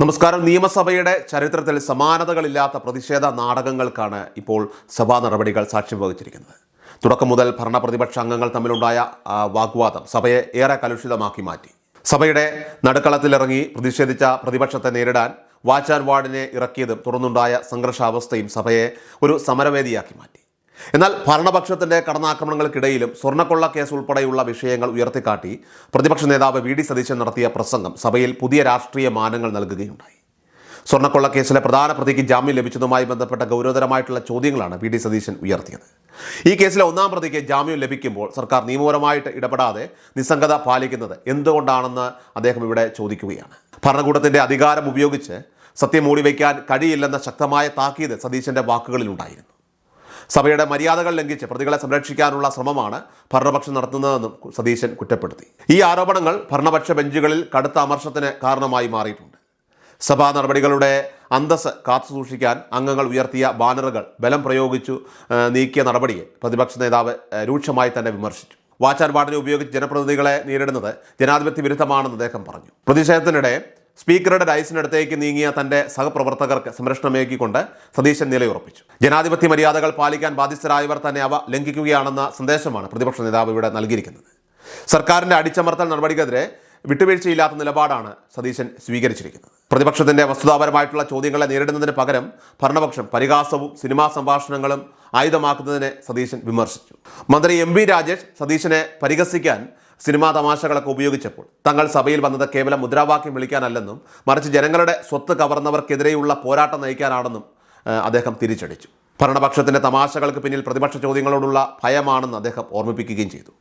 നമസ്കാരം. നിയമസഭയുടെ ചരിത്രത്തിൽ സമാനതകളില്ലാത്ത പ്രതിഷേധ നാടകങ്ങൾക്കാണ് ഇപ്പോൾ സഭാ നടപടികൾ സാക്ഷ്യം വഹിച്ചിരിക്കുന്നത്. തുടക്കം മുതൽ ഭരണപ്രതിപക്ഷ അംഗങ്ങൾ തമ്മിലുണ്ടായ വാഗ്വാദം സഭയെ ഏറെ കലുഷിതമാക്കി മാറ്റി. സഭയുടെ നടുക്കളത്തിലിറങ്ങി പ്രതിഷേധിച്ച പ്രതിപക്ഷത്തെ നേരിടാൻ വാച്ച് ആൻഡ് വാർഡിനെ ഇറക്കിയതും തുടർന്നുണ്ടായ സംഘർഷാവസ്ഥയും സഭയെ ഒരു സമരവേദിയാക്കി മാറ്റി. എന്നാൽ ഭരണപക്ഷത്തിന്റെ കടന്നാക്രമണങ്ങൾക്കിടയിലും സ്വർണക്കൊള്ള കേസ് ഉൾപ്പെടെയുള്ള വിഷയങ്ങൾ ഉയർത്തിക്കാട്ടി പ്രതിപക്ഷ നേതാവ് വി ഡി സതീശൻ നടത്തിയ പ്രസംഗം സഭയിൽ പുതിയ രാഷ്ട്രീയ മാനങ്ങൾ നൽകുകയുണ്ടായി. സ്വർണക്കൊള്ള കേസിലെ പ്രധാന പ്രതിക്ക് ജാമ്യം ലഭിച്ചതുമായി ബന്ധപ്പെട്ട ഗൗരവതരമായിട്ടുള്ള ചോദ്യങ്ങളാണ് വി ഡി സതീശൻ ഉയർത്തിയത്. ഈ കേസിലെ ഒന്നാം പ്രതിക്ക് ജാമ്യം ലഭിക്കുമ്പോൾ സർക്കാർ നിയമപരമായിട്ട് ഇടപെടാതെ നിസ്സംഗത പാലിക്കുന്നത് എന്തുകൊണ്ടാണെന്ന് അദ്ദേഹം ഇവിടെ ചോദിക്കുകയാണ്. ഭരണകൂടത്തിന്റെ അധികാരം ഉപയോഗിച്ച് സത്യം മൂടിവെക്കാൻ കഴിയില്ലെന്ന ശക്തമായ താക്കീത് സതീശന്റെ വാക്കുകളിലുണ്ടായിരുന്നു. സഭയുടെ മര്യാദകൾ ലംഘിച്ച് പ്രതികളെ സംരക്ഷിക്കാനുള്ള ശ്രമമാണ് ഭരണപക്ഷം നടത്തുന്നതെന്നും സതീശൻ കുറ്റപ്പെടുത്തി. ഈ ആരോപണങ്ങൾ ഭരണപക്ഷ ബെഞ്ചുകളിൽ കടുത്ത അമർഷത്തിന് കാരണമായി മാറിയിട്ടുണ്ട്. സഭാ നടപടികളുടെ അന്തസ് കാത്തുസൂക്ഷിക്കാൻ അംഗങ്ങൾ ഉയർത്തിയ ബാനറുകൾ ബലം പ്രയോഗിച്ചു നീക്കിയ നടപടിയെ പ്രതിപക്ഷ നേതാവ് രൂക്ഷമായി തന്നെ വിമർശിച്ചു. വാച്ചാൻ വാർഡിനെ ഉപയോഗിച്ച് ജനപ്രതിനിധികളെ നേരിടുന്നത് ജനാധിപത്യ വിരുദ്ധമാണെന്ന് അദ്ദേഹം പറഞ്ഞു. പ്രതിഷേധത്തിനിടെ സ്പീക്കറുടെ ഡയസിനടുത്തേക്ക് നീങ്ങിയ തന്റെ സഹപ്രവർത്തകർക്ക് സംരക്ഷണമേകിക്കൊണ്ട് സതീശൻ നിലയുറപ്പിച്ചു. ജനാധിപത്യ മര്യാദകൾ പാലിക്കാൻ ബാധ്യസ്ഥരായവർ തന്നെ അവ ലംഘിക്കുകയാണെന്ന സന്ദേശമാണ് പ്രതിപക്ഷ നേതാവ് ഇവിടെ നൽകിയിരിക്കുന്നത്. സർക്കാരിന്റെ അടിച്ചമർത്തൽ നടപടിക്കെതിരെ വിട്ടുവീഴ്ചയില്ലാത്ത നിലപാടാണ് സതീശൻ സ്വീകരിച്ചിരിക്കുന്നത്. പ്രതിപക്ഷത്തിന്റെ വസ്തുതാപരമായിട്ടുള്ള ചോദ്യങ്ങളെ നേരിടുന്നതിന് പകരം ഭരണപക്ഷം പരിഹാസവും സിനിമാ സംഭാഷണങ്ങളും ആയുധമാക്കുന്നതിനെ സതീശൻ വിമർശിച്ചു. മന്ത്രി എം രാജേഷ് സതീശനെ പരിഹസിക്കാൻ സിനിമാ തമാശകളൊക്കെ ഉപയോഗിച്ചപ്പോൾ. തങ്ങൾ സഭയിൽ വന്നത് കേവലം മുദ്രാവാക്യം വിളിക്കാനല്ലെന്നും മറിച്ച് ജനങ്ങളുടെ സ്വത്ത് കവർന്നവർക്കെതിരെയുള്ള പോരാട്ടം നയിക്കാനാണെന്നും അദ്ദേഹം തിരിച്ചടിച്ചു. ഭരണപക്ഷത്തിന്റെ തമാശകൾക്ക് പിന്നിൽ പ്രതിപക്ഷ ചോദ്യങ്ങളോടുള്ള ഭയമാണെന്ന് അദ്ദേഹം ഓർമ്മിപ്പിക്കുകയും ചെയ്തു.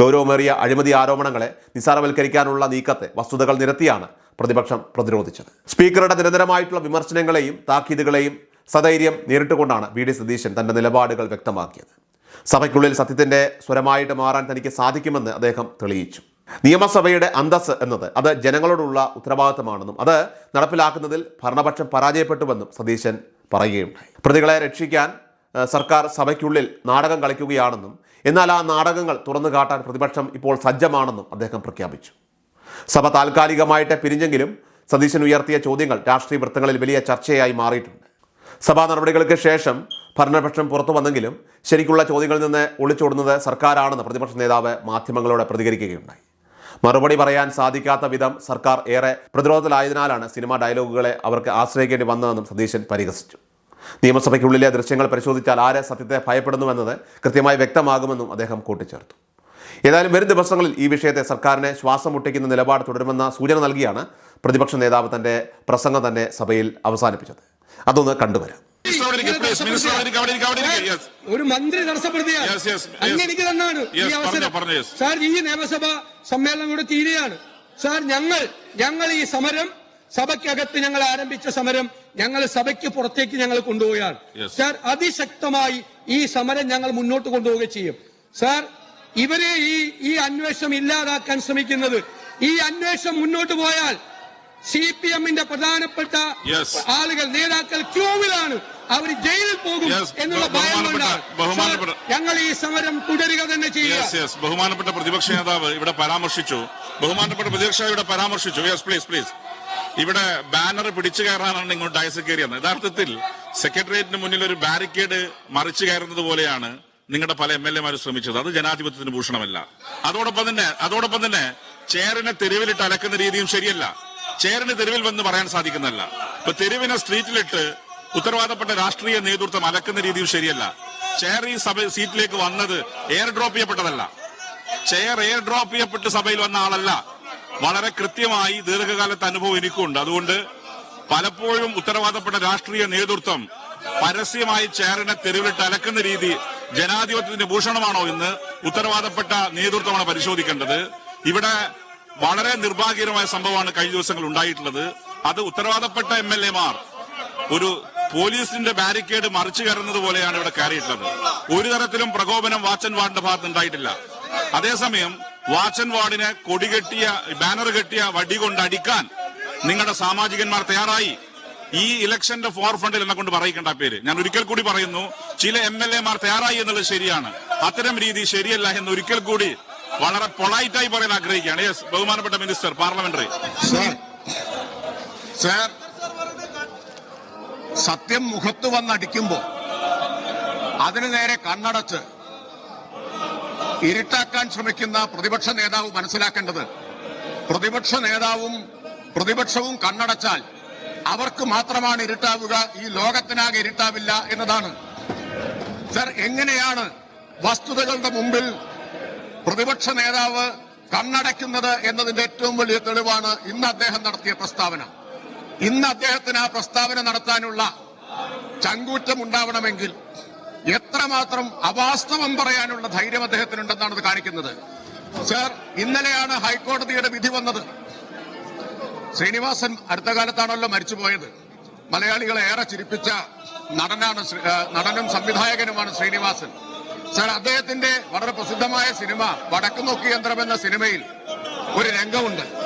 ഗൗരവമേറിയ അഴിമതി ആരോപണങ്ങളെ നിസ്സാരവൽക്കരിക്കാനുള്ള നീക്കത്തെ വസ്തുതകൾ നിരത്തിയാണ് പ്രതിപക്ഷം പ്രതിരോധിച്ചത്. സ്പീക്കറുടെ നിരന്തരമായിട്ടുള്ള വിമർശനങ്ങളെയും താക്കീതുകളെയും സധൈര്യം നേരിട്ടുകൊണ്ടാണ് വി ഡി സതീശൻ തന്റെ നിലപാടുകൾ വ്യക്തമാക്കിയത്. സഭയ്ക്കുള്ളിൽ സത്യത്തിന്റെ സ്വരമായിട്ട് മാറാൻ തനിക്ക് സാധിക്കുമെന്ന് അദ്ദേഹം തെളിയിച്ചു. നിയമസഭയുടെ അന്തസ് എന്നത് അത് ജനങ്ങളോടുള്ള ഉത്തരവാദിത്തമാണെന്നും അത് നടപ്പിലാക്കുന്നതിൽ ഭരണപക്ഷം പരാജയപ്പെട്ടുവെന്നും സതീശൻ പറയുകയുണ്ടായി പ്രതികളെ രക്ഷിക്കാൻ സർക്കാർ സഭയ്ക്കുള്ളിൽ നാടകം കളിക്കുകയാണെന്നും എന്നാൽ ആ നാടകങ്ങൾ തുറന്നു കാട്ടാൻ പ്രതിപക്ഷം ഇപ്പോൾ സജ്ജമാണെന്നും അദ്ദേഹം പ്രഖ്യാപിച്ചു. സഭ താൽക്കാലികമായിട്ട് പിരിഞ്ഞെങ്കിലും സതീശൻ ഉയർത്തിയ ചോദ്യങ്ങൾ രാഷ്ട്രീയ വൃത്തങ്ങളിൽ വലിയ ചർച്ചയായി മാറിയിട്ടുണ്ട്. സഭാ നടപടികൾക്ക് ശേഷം ഭരണപക്ഷം പുറത്തു വന്നെങ്കിലും ശരിക്കുള്ള ചോദ്യങ്ങളിൽ നിന്ന് ഒളിച്ചോടുന്നത് സർക്കാരാണെന്ന് പ്രതിപക്ഷ നേതാവ് മാധ്യമങ്ങളോട് പ്രതികരിക്കുകയുണ്ടായി. മറുപടി പറയാൻ സാധിക്കാത്ത വിധം സർക്കാർ ഏറെ പ്രതിരോധത്തിലായതിനാലാണ് സിനിമാ ഡയലോഗുകളെ അവർക്ക് ആശ്രയിക്കേണ്ടി വന്നതെന്നും സതീശൻ പരിഹസിച്ചു. നിയമസഭയ്ക്കുള്ളിലെ ദൃശ്യങ്ങൾ പരിശോധിച്ചാൽ ആരെ സത്യത്തെ ഭയപ്പെടുന്നുവെന്നത് കൃത്യമായി വ്യക്തമാകുമെന്നും അദ്ദേഹം കൂട്ടിച്ചേർത്തു. ഏതായാലും വരും ദിവസങ്ങളിൽ ഈ വിഷയത്തെ സർക്കാരിനെ ശ്വാസം മുട്ടിക്കുന്ന നിലപാട് തുടരുമെന്ന സൂചന നൽകിയാണ് പ്രതിപക്ഷ നേതാവ് തന്റെ പ്രസംഗം തന്നെ സഭയിൽ അവസാനിപ്പിച്ചത്. അതൊന്ന് കണ്ടുവരാം. ഒരു മന്ത്രി തടസ്സപ്പെടുത്തിയാണ് എനിക്ക് തന്നാണ് ഈ അവസരം. സാർ ഈ നിയമസഭ സമ്മേളനം കൂടെ തീരുകയാണ്. സാർ ഞങ്ങൾ ഞങ്ങൾ ഈ സമരം സഭയ്ക്കകത്ത് ഞങ്ങൾ ആരംഭിച്ച സമരം ഞങ്ങൾ സഭയ്ക്ക് പുറത്തേക്ക് ഞങ്ങൾ കൊണ്ടുപോവുകയാണ്. സാർ അതിശക്തമായി ഈ സമരം ഞങ്ങൾ മുന്നോട്ട് കൊണ്ടുപോവുക ചെയ്യും. സാർ ഇവരെ ഈ ഈ അന്വേഷണം ഇല്ലാതാക്കാൻ ശ്രമിക്കുന്നത് ഈ അന്വേഷണം മുന്നോട്ട് പോയാൽ സി പി എമ്മിന്റെ പ്രധാനപ്പെട്ട ആളുകൾ നേതാക്കൾ ക്യൂവിലാണ്. അവർ ജയിലിൽ പോകും എന്നുള്ള ബഹുമാനപ്പെട്ട- ഞങ്ങൾ ഈ സമരം തുടരുക തന്നെ ചെയ്യും ബഹുമാനപ്പെട്ട പ്രതിപക്ഷ നേതാവ് ഇവിടെ പരാമർശിച്ചു. ബഹുമാനപ്പെട്ട പ്രതിപക്ഷ ഇവിടെ പരാമർശിച്ചു. യെസ് പ്ലീസ് പ്ലീസ് ഇവിടെ ബാനർ പിടിച്ചു കയറാനാണ് ഇങ്ങോട്ട് ഡയസ് കയറിയത് യഥാർത്ഥത്തിൽ സെക്രട്ടേറിയറ്റിന് മുന്നിൽ ഒരു ബാരിക്കേഡ് മറിച്ചു കയറുന്നത് പോലെയാണ് നിങ്ങളുടെ പല എം എൽ എമാരും ശ്രമിച്ചത്. അത് ജനാധിപത്യത്തിന് ഭൂഷണമല്ല. അതോടൊപ്പം തന്നെ അതോടൊപ്പം തന്നെ ചേറിനെ തെരുവിലിട്ട് അലക്കുന്ന രീതിയും ശരിയല്ല. ചേറിന് തെരുവിൽ വന്ന് പറയാൻ സാധിക്കുന്നതല്ല. ഇപ്പൊ തെരുവിനെ സ്ട്രീറ്റിലിട്ട് ഉത്തരവാദപ്പെട്ട രാഷ്ട്രീയ നേതൃത്വം അലക്കുന്ന രീതിയും ശരിയല്ല. ചെയർ ഈ സഭ സീറ്റിലേക്ക് വന്നത് എയർ ഡ്രോപ്പ് ചെയ്യപ്പെട്ടതല്ല. ചെയർ എയർ ഡ്രോപ്പ് ചെയ്യപ്പെട്ട് സഭയിൽ വന്ന ആളല്ല. വളരെ കൃത്യമായി ദീർഘകാലത്തെ അനുഭവം എനിക്കുണ്ട്. അതുകൊണ്ട് പലപ്പോഴും ഉത്തരവാദപ്പെട്ട രാഷ്ട്രീയ നേതൃത്വം പരസ്യമായി ചെയറിനെ തെരുവിലിട്ട് അലക്കുന്ന രീതി ജനാധിപത്യത്തിന്റെ ഭൂഷണമാണോ എന്ന് ഉത്തരവാദപ്പെട്ട നേതൃത്വമാണ് പരിശോധിക്കേണ്ടത്. ഇവിടെ വളരെ നിർഭാഗ്യകരമായ സംഭവമാണ് കഴിഞ്ഞ ദിവസങ്ങൾ ഉണ്ടായിട്ടുള്ളത്. അത് ഉത്തരവാദപ്പെട്ട എം എൽ എമാർ ഒരു പോലീസിന്റെ ബാരിക്കേഡ് മറിച്ചു കയറുന്നത് പോലെയാണ് ഇവിടെ കയറിയിട്ടുള്ളത്. ഒരു തരത്തിലും പ്രകോപനം വാച്ചൻ വാർഡിന്റെ ഭാഗത്ത് ഉണ്ടായിട്ടില്ല. അതേസമയം വാച്ചൻ വാർഡിനെ കൊടി കെട്ടിയ ബാനർ കെട്ടിയ വടി കൊണ്ട് അടിക്കാൻ നിങ്ങളുടെ സാമാജികന്മാർ തയ്യാറായി. ഈ ഇലക്ഷന്റെ ഫോർ ഫ്രണ്ടിൽ എന്നെ കൊണ്ട് പറയിക്കേണ്ട പേര്. ഞാൻ ഒരിക്കൽ കൂടി പറയുന്നു ചില എം എൽ എമാർ തയ്യാറായി എന്നുള്ളത് ശരിയാണ്. അത്തരം രീതി ശരിയല്ല എന്ന് ഒരിക്കൽ കൂടി വളരെ പൊളൈറ്റായി പറയാൻ ആഗ്രഹിക്കുകയാണ്. യെസ് ബഹുമാനപ്പെട്ട മിനിസ്റ്റർ പാർലമെന്ററി. സാർ സാർ സത്യം മുഖത്ത് വന്നടിക്കുമ്പോൾ അതിനു നേരെ കണ്ണടച്ച് ഇരുട്ടാക്കാൻ ശ്രമിക്കുന്ന പ്രതിപക്ഷ നേതാവ് മനസ്സിലാക്കേണ്ടത് പ്രതിപക്ഷ നേതാവും പ്രതിപക്ഷവും കണ്ണടച്ചാൽ അവർക്ക് മാത്രമാണ് ഇരുട്ടാവുക ഈ ലോകത്തിനാകെ ഇരുട്ടാവില്ല എന്നതാണ്. സർ എങ്ങനെയാണ് വസ്തുതകളുടെ മുമ്പിൽ പ്രതിപക്ഷ നേതാവ് കണ്ണടയ്ക്കുന്നത് എന്നതിന്റെ ഏറ്റവും വലിയ തെളിവാണ് ഇന്ന് അദ്ദേഹം നടത്തിയ പ്രസ്താവന. ഇന്ന് അദ്ദേഹത്തിന് ആ പ്രസ്താവന നടത്താനുള്ള ചങ്കൂറ്റം ഉണ്ടാവണമെങ്കിൽ എത്രമാത്രം അവാസ്തവം പറയാനുള്ള ധൈര്യം അദ്ദേഹത്തിനുണ്ടെന്നാണ് ഇത് കാണിക്കുന്നത്. സർ ഇന്നലെയാണ് ഹൈക്കോടതിയുടെ വിധി വന്നത്. ശ്രീനിവാസൻ അടുത്ത കാലത്താണല്ലോ മരിച്ചുപോയത്. മലയാളികളെ ഏറെ ചിരിപ്പിച്ച നടനാണ് നടനും സംവിധായകനുമാണ് ശ്രീനിവാസൻ. സർ അദ്ദേഹത്തിന്റെ വളരെ പ്രസിദ്ധമായ സിനിമ വടക്കുനോക്കി യന്ത്രം എന്ന സിനിമയിൽ ഒരു രംഗമുണ്ട്.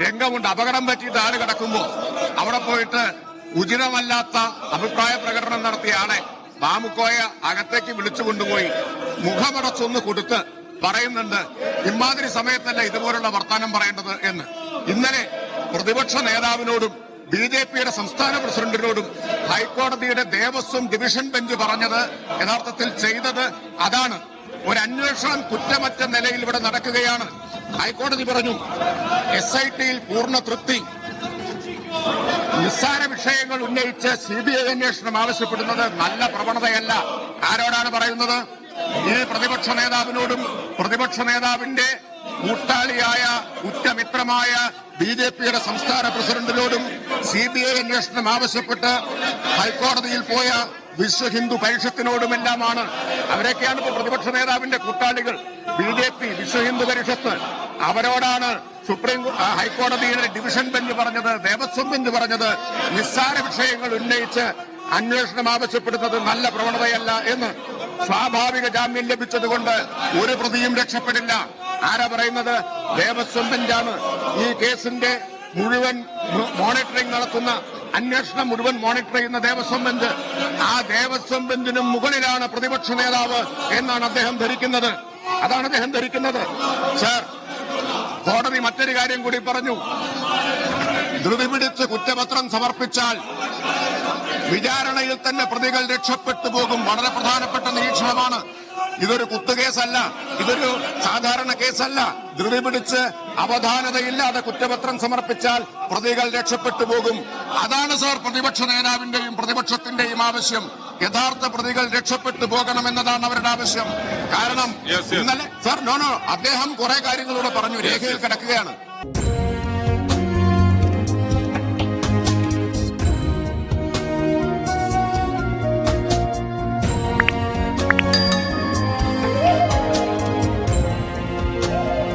രംഗമുണ്ട്. അപകടം പറ്റിയിട്ട് ആൾ കിടക്കുമ്പോൾ അവിടെ പോയിട്ട് ഉചിതമല്ലാത്ത അഭിപ്രായ പ്രകടനം നടത്തിയ ആളെ മാമുക്കോയ അകത്തേക്ക് വിളിച്ചു കൊണ്ടുപോയി മുഖമടച്ചൊന്ന് കൊടുത്ത് പറയുന്നുണ്ട് ഇമാതിരി സമയത്തല്ല ഇതുപോലുള്ള വർത്താനം പറയേണ്ടത് എന്ന്. ഇന്നലെ പ്രതിപക്ഷ നേതാവിനോടും ബി ജെ പിയുടെ സംസ്ഥാന പ്രസിഡന്റിനോടും ഹൈക്കോടതിയുടെ ദേവസ്വം ഡിവിഷൻ ബെഞ്ച് പറഞ്ഞത് യഥാർത്ഥത്തിൽ ചെയ്തത് അതാണ്. ഒരു അന്വേഷണം കുറ്റമറ്റ നിലയിൽ ഇവിടെ നടക്കുകയാണ്. ഹൈക്കോടതി പറഞ്ഞു എസ് ഐ ടിയിൽ പൂർണ തൃപ്തി. നിസ്സാര വിഷയങ്ങൾ ഉന്നയിച്ച് സി ബി ഐ അന്വേഷണം ആവശ്യപ്പെടുന്നത് നല്ല പ്രവണതയല്ല. ആരോടാണ് പറയുന്നത്? ഈ പ്രതിപക്ഷ നേതാവിനോടും പ്രതിപക്ഷ നേതാവിന്റെ കൂട്ടാളിയായ ഉറ്റമിത്രമായ ബി ജെ പിയുടെ സംസ്ഥാന പ്രസിഡന്റിനോടും സി ബി ഐ അന്വേഷണം ആവശ്യപ്പെട്ട് ഹൈക്കോടതിയിൽ പോയ വിശ്വ ഹിന്ദു പരിഷത്തിനോടുമെല്ലാമാണ്. അവരൊക്കെയാണ് ഇപ്പോൾ പ്രതിപക്ഷ നേതാവിന്റെ കൂട്ടാളികൾ. B J P Vishwa Hindu Parishad അവരോടാണ് supreme ഹൈക്കോടതിയുടെ ഡിവിഷൻ ബെഞ്ച് പറഞ്ഞത് ദേവസ്വം ബെഞ്ച് പറഞ്ഞത് നിസ്സാര വിഷയങ്ങൾ ഉന്നയിച്ച് അന്വേഷണം ആവശ്യപ്പെടുന്നത് നല്ല പ്രവണതയല്ല എന്ന് സ്വാഭാവിക ജാമ്യം ലഭിച്ചതുകൊണ്ട് ഒരു പ്രതിയും രക്ഷപ്പെടില്ല. ആരാ പറയുന്നത്? ദേവസ്വം ബെഞ്ചാണ്. ഈ കേസിന്റെ മുഴുവൻ മോണിറ്ററിംഗ് നടത്തുന്ന അന്വേഷണം മുഴുവൻ മോണിറ്റർ ചെയ്യുന്ന ദേവസ്വം ബെഞ്ച്. ആ ദേവസ്വം ബെഞ്ചിനും മുകളിലാണ് പ്രതിപക്ഷ നേതാവ് എന്നാണ് അദ്ദേഹം ധരിക്കുന്നത്. അതാണ് അദ്ദേഹം ധരിക്കുന്നത്. സർ കോടതി മറ്റൊരു കാര്യം കൂടി പറഞ്ഞു. ധൃതി പിടിച്ച് കുറ്റപത്രം സമർപ്പിച്ചാൽ വിചാരണയിൽ തന്നെ പ്രതികൾ രക്ഷപ്പെട്ടു പോകും. വളരെ പ്രധാനപ്പെട്ട നിരീക്ഷണമാണ്. ഇതൊരു കുത്തുകേസല്ല. ഇതൊരു സാധാരണ കേസല്ല. ധൃതി പിടിച്ച് അവധാനതയില്ലാതെ കുറ്റപത്രം സമർപ്പിച്ചാൽ പ്രതികൾ രക്ഷപ്പെട്ടു പോകും. അതാണ് സാർ പ്രതിപക്ഷ നേതാവിന്റെയും പ്രതിപക്ഷത്തിന്റെയും ആവശ്യം. യഥാർത്ഥ പ്രതികൾ രക്ഷപ്പെട്ടു പോകണം എന്നതാണ് അവരുടെ ആവശ്യം. കാരണം. ഇന്നലെ സാർ നോ നോ അദ്ദേഹം കുറെ കാര്യങ്ങളിലൂടെ പറഞ്ഞു. രേഖയിൽ കിടക്കുകയാണ്.